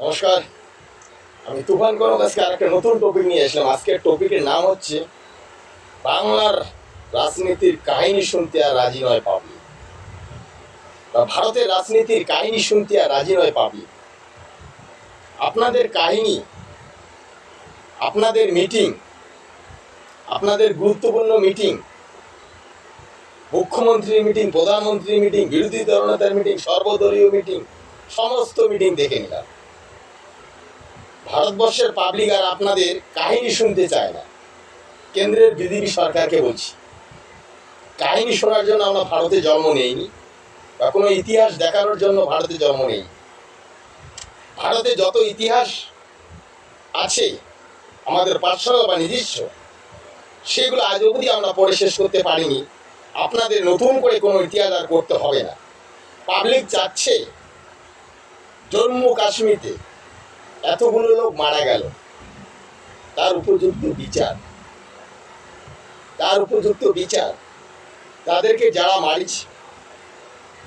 নমস্কার। আমি তুফান কনক, আজকে আর একটা নতুন টপিক নিয়ে আসলাম আজকের টপিকের নাম হচ্ছে বাংলার রাজনীতির কাহিনী শুনতে আর রাজি নয় পাবলি বা ভারতের রাজনীতির কাহিনী শুনতে আর রাজি নয় পাবলি আপনাদের কাহিনী, আপনাদের মিটিং আপনাদের গুরুত্বপূর্ণ মিটিং মুখ্যমন্ত্রীর মিটিং প্রধানমন্ত্রীর মিটিং বিরোধী দলনেতার মিটিং সর্বদলীয় মিটিং সমস্ত মিটিং দেখে নিলাম। ভারতবর্ষের পাবলিক আর আপনাদের কাহিনী শুনতে চায় না। কেন্দ্রের বিজেপি সরকারকে বলছি, কাহিনী শোনার জন্য আমরা ভারতে জন্ম নেইনি, বা কোনো ইতিহাস দেখানোর জন্য ভারতে জন্ম নেই ভারতে যত ইতিহাস আছে, আমাদের পার্সোনাল বা নিজস্ব, সেগুলো আজ অবধি আমরা পড়ে শেষ করতে পারিনি। আপনাদের নতুন করে কোনো ইতিহাস আর করতে হবে না। পাবলিক চাচ্ছে জম্মু কাশ্মীরে এতগুলো লোক মারা গেল। তার উপযুক্ত বিচার। তার উপযুক্ত বিচার। তাদেরকে যারা মারিছে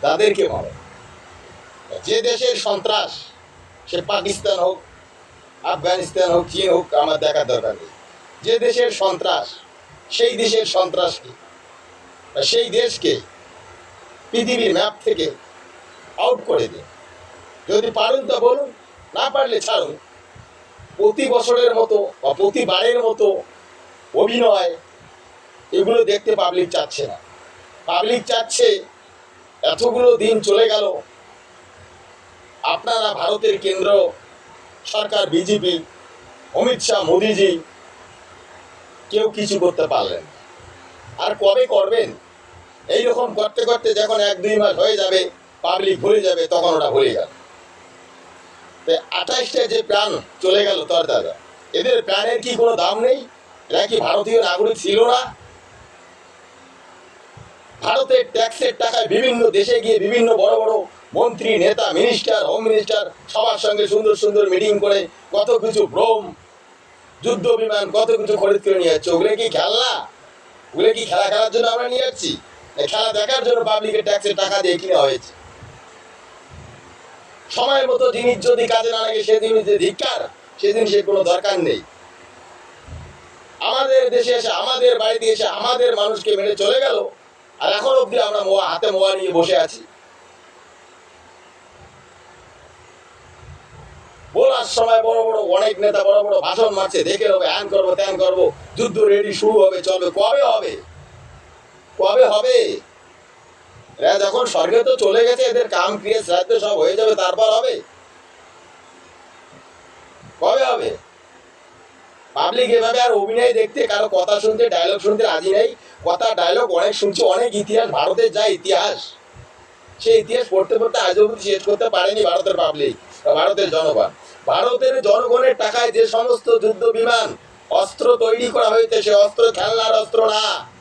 তাদেরকে মারো। যে দেশের সন্ত্রাস, সে পাকিস্তান হোক, আফগানিস্তান হোক, চীন হোক, আমার দেখার দরকার নেই। যে দেশের সন্ত্রাস, সেই দেশের সন্ত্রাসকে সেই দেশকে পৃথিবীর ম্যাপ থেকে আউট করে দিন। যদি পারেন তা বলুন। না পারলে ছাড়ুন প্রতি বছরের মতো বা প্রতিবারের মতো অভিনয় এগুলো দেখতে পাবলিক চাচ্ছে না। পাবলিক চাচ্ছে, এতগুলো দিন চলে গেল। আপনারা ভারতের কেন্দ্র, সরকার, বিজেপি, অমিত শাহ, মোদিজি, কেউ কিছু করতে পারলেন আর কবে করবেন? এই রকম করতে করতে যখন এক দুই মাস হয়ে যাবে পাবলিক ভুলে যাবে, তখন ওটা ভুলে যাবে। আঠাইশটা যে প্রাণ চলে গেল তার দাদা, এদের প্রাণের কি কোনো দাম নেই? এরা কি ভারতীয় নাগরিক ছিল না? ভারতের ট্যাক্সের টাকায় বিভিন্ন দেশে গিয়ে বিভিন্ন বড় বড় মন্ত্রী, নেতা মিনিস্টার হোম মিনিস্টার সবার সঙ্গে সুন্দর সুন্দর মিটিং করে কত কিছু ভ্রম যুদ্ধ বিমান, কত কিছু খরিদ করে নিয়ে যাচ্ছে। ওগুলো কি খেলনা? ওগুলো কি খেলা খেলার জন্য আমরা নিয়ে যাচ্ছি? খেলা দেখার জন্য পাবলিকের ট্যাক্সের টাকা দিয়ে কিনা হয়েছে। সময় মতো জিনিস যদি কাজে না লাগে, সেদিন যে ধিক্কার, সেদিন সে কোনো দরকার নেই। আমাদের দেশে এসে, আমাদের বাড়িতে এসে আমাদের মানুষকে মেরে চলে গেল, আর এখন অব্দি আমরা মোয়া, হাতে মোয়া নিয়ে বসে আছি। বলার সময় বড় বড়, অনেক নেতা বড় বড় ভাষণ মারছে, দেখে নেব, হ্যান করব, ত্যান করব, যুদ্ধ রেডি শুরু হবে, চলবে, কবে হবে? কবে হবে? যখন স্বর্গে তো চলে গেছে, এদের কাম, ক্রিয়া, শ্রাদ্ধ সব হয়ে যাবে, তারপর হবে? কবে হবে? পাবলিক এভাবে আর অভিনয় দেখতে, কারও কথা শুনতে ডায়লগ শুনতে রাজি নেই। কথা ডায়লগ অনেক শুনছে, অনেক ইতিহাস, ভারতের যা ইতিহাস, সেই ইতিহাস পড়তে পড়তে আজ অবধি শেষ করতে পারেনি ভারতের পাবলিক ভারতের জনগণ। ভারতের জনগণের টাকায় যে সমস্ত যুদ্ধ বিমান, অস্ত্র তৈরি করা হয়েছে, সে অস্ত্র খেলনার অস্ত্র না।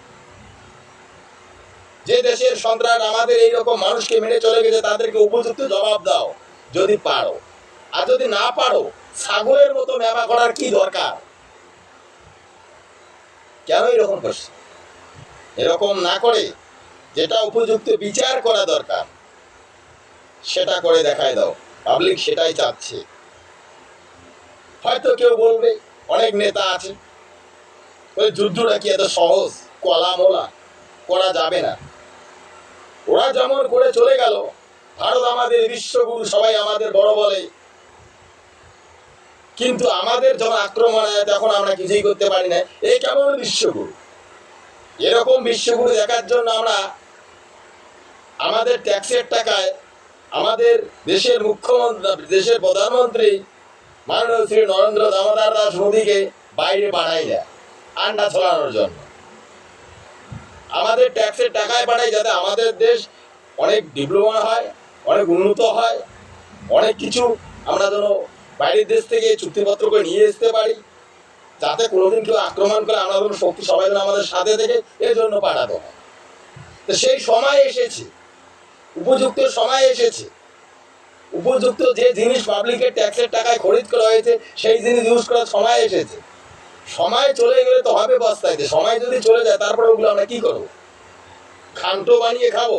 যে দেশের সন্ত্রাস আমাদের এইরকম মানুষকে মেনে চলে গেছে, তাদেরকে উপযুক্ত জবাব দাও, যদি পারো। আর যদি না পারো, ছাগলের মতো মেবা করার কি দরকার? কেন এরকম করছে? এরকম না করে যেটা উপযুক্ত বিচার করা দরকার, সেটা করে দেখায় দাও। পাবলিক সেটাই চাচ্ছে। হয়তো কেউ বলবে, অনেক নেতা আছে। ওই যুদ্ধটা কি এত সহজ? কলা মোলা করা যাবে না। ওরা যেমন করে চলে গেল, ভারত আমাদের বিশ্বগুরু সবাই আমাদের বড় বলে। কিন্তু আমাদের যখন আক্রমণ হয়, তখন আমরা কিছুই করতে পারি না। এই কেমন বিশ্বগুরু? এরকম বিশ্বগুরু দেখার জন্য আমরা আমাদের ট্যাক্সের টাকায় আমাদের দেশের মুখ্যমন্ত্রী, দেশের প্রধানমন্ত্রী মাননীয় শ্রী নরেন্দ্র দামোদর দাস মোদীকে বাইরে পাঠাই না আন্ডা ছড়ানোর জন্য। আমাদের ট্যাক্সের টাকায় পাঠাই যাতে আমাদের দেশ অনেক ডিপ্লোমা হয়, অনেক উন্নত হয়, অনেক কিছু আমরা যেন বাইরের দেশ থেকে চুক্তিপত্র করে নিয়ে আসতে পারি, যাতে কোনোদিন কেউ আক্রমণ করে আমরা যেন শক্তি সবাই যেন আমাদের সাথে থেকে এর জন্য পাঠাতে হয়। তো সেই সময় এসেছে, উপযুক্ত সময় এসেছে। উপযুক্ত যে জিনিস পাবলিকের ট্যাক্সের টাকায় খরিদ করা হয়েছে, সেই জিনিস ইউজ করার সময় এসেছে। সময় চলে গেলে তো হবে বস্তাইতে সময় যদি চলে যায়, তারপরে ওগুলো আমরা কি করব? ঘান্ট বানিয়ে খাব।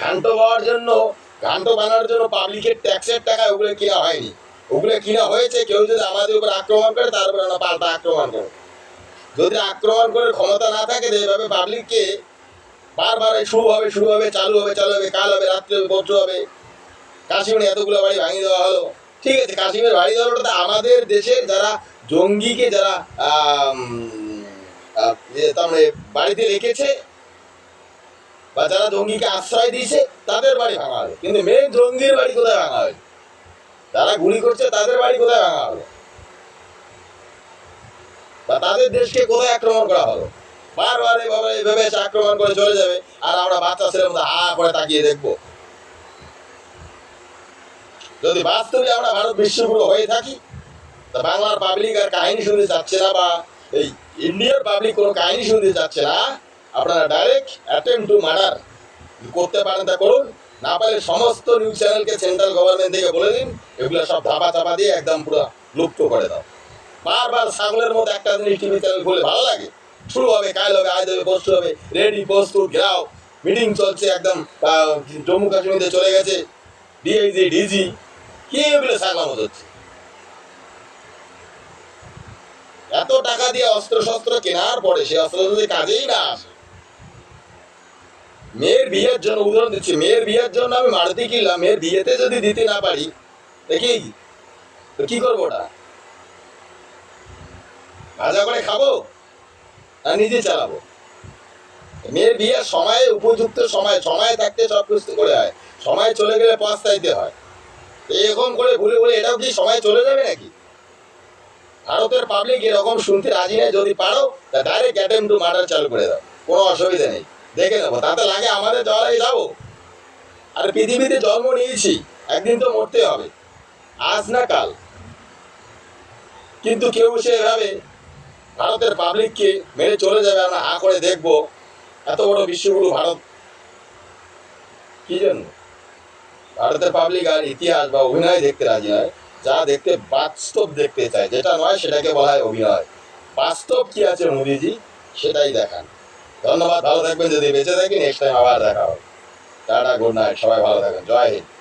ঘান্ট খাওয়ার জন্য, ঘান্ট বানানোর জন্য পাবলিকের ট্যাক্সের টাকা ওগুলো কিনা হয়নি। ওগুলো কিনা হয়েছে, কেউ যদি আমাদের উপর আক্রমণ করে, তার উপর আমরা পাল্টা আক্রমণ করো যদি আক্রমণ করে ক্ষমতা না থাকে এইভাবে পাবলিককে বারবার শুরু হবে শুরু হবে, চালু হবে চালু হবে, কাল হবে, রাত্রে হবে পরশু হবে। কাশ্মীরে এতগুলো বাড়ি ভাঙিয়ে দেওয়া হলো। ঠিক আছে, কাশ্মীর বাড়ি দেওয়াটা তো আমাদের দেশের যারা জঙ্গিকে যারা তার মানে বাড়িতে রেখেছে বা যারা জঙ্গিকে আশ্রয় দিয়েছে, তাদের বাড়ি ভাঙা হবে। কিন্তু মেন জঙ্গির বাড়ি কোথায় ভাঙা হবে? যারা গুলি করছে, তাদের বাড়ি কোথায় ভাঙা হবে? বা তাদের দেশকে কোথায় আক্রমণ করা হলো? বারবার এভাবে এইভাবে এসে আক্রমণ করে চলে যাবে, আর আমরা বাচ্চা ছেলের মধ্যে হা করে তাকিয়ে দেখব। যদি বাস্তবে আমরা ভারত বিশ্বগুরু হয়ে থাকি, তা বাংলার পাবলিক আর কাহিনী শুনতে চাচ্ছে না বা এই ইন্ডিয়ার পাবলিক কোনো কাহিনী শুনতে চাচ্ছে না, আপনারা ডাইরেক্ট অ্যাটেম্প টু মার্ডার করতে পারেন তা করুন। না পারলে সমস্ত নিউজ চ্যানেলকে সেন্ট্রাল গভর্নমেন্ট থেকে বলে দিন, এগুলো সব ধাপা চাপা দিয়ে একদম পুরো লুপ্ত করে দাও। বারবার ছাগলের মধ্যে একটা জিনিস টিভি চ্যানেল খুলে ভালো লাগে। শুরু হবে, কাল হবে, আজ হবে, পরশু হবে রেডি প্রস্তুত, ঘেরাও। মিটিং চলছে একদম জম্মু কাশ্মীরে চলে গেছে ডিআইজি ডিজি কি এগুলো সাগলামত হচ্ছে। এত টাকা দিয়ে অস্ত্র শস্ত্র কেনার পরে সে অস্ত্র যদি কাজেই না আসে। মেয়ের বিয়ের জন্য উদাহরণ দিচ্ছি, মেয়ের বিয়ের জন্য আমি মারুতি কিনলাম, মেয়ের বিয়েতে যদি দিতে না পারি, দেখি, তো কি করব ওটা? ভাজা করে খাব না নিজে চালাবো? মেয়ের বিয়ের সময়ে, উপযুক্ত সময় সময় থাকতে সব কিছু করে হয়। সময় চলে গেলে পস্তাইতে হয়। এরকম করে ভুলে ভুলে এটাও কি সময় চলে যাবে নাকি? ভারতের পাবলিক এরকম শুনতে রাজি নেই, যদি পারো, তা ডাইরেক্ট অ্যাটেম্প টু মার্ডার চালু করে দাও। কোনো অসুবিধা নেই। দেখে নেব। তাতে লাগে আমাদের আগে যাব। আর পৃথিবীতে জন্ম নিয়েছি, একদিন তো মরতে হবে। আজ না কাল। কিন্তু কেউ সে এভাবে ভারতের পাবলিককে মেরে চলে যাবে আমরা হা করে দেখব। এত বড় বিশ্বগুরু ভারত। কি জন্য? ভারতের পাবলিক আর ইতিহাস বা অভিনয় দেখতে রাজি নয়। যা দেখতে বাস্তব দেখতে চায়। যেটা নয়, সেটাকে বলা হয় অভিনয়। বাস্তব কি আছে মোদিজি, সেটাই দেখান। ধন্যবাদ, ভালো থাকবেন। যদি বেঁচে থাকেন নেক্সট টাইম আবার দেখা হবে। টাটা গুড নাইট সবাই ভালো থাকবেন। জয় হিন্দ।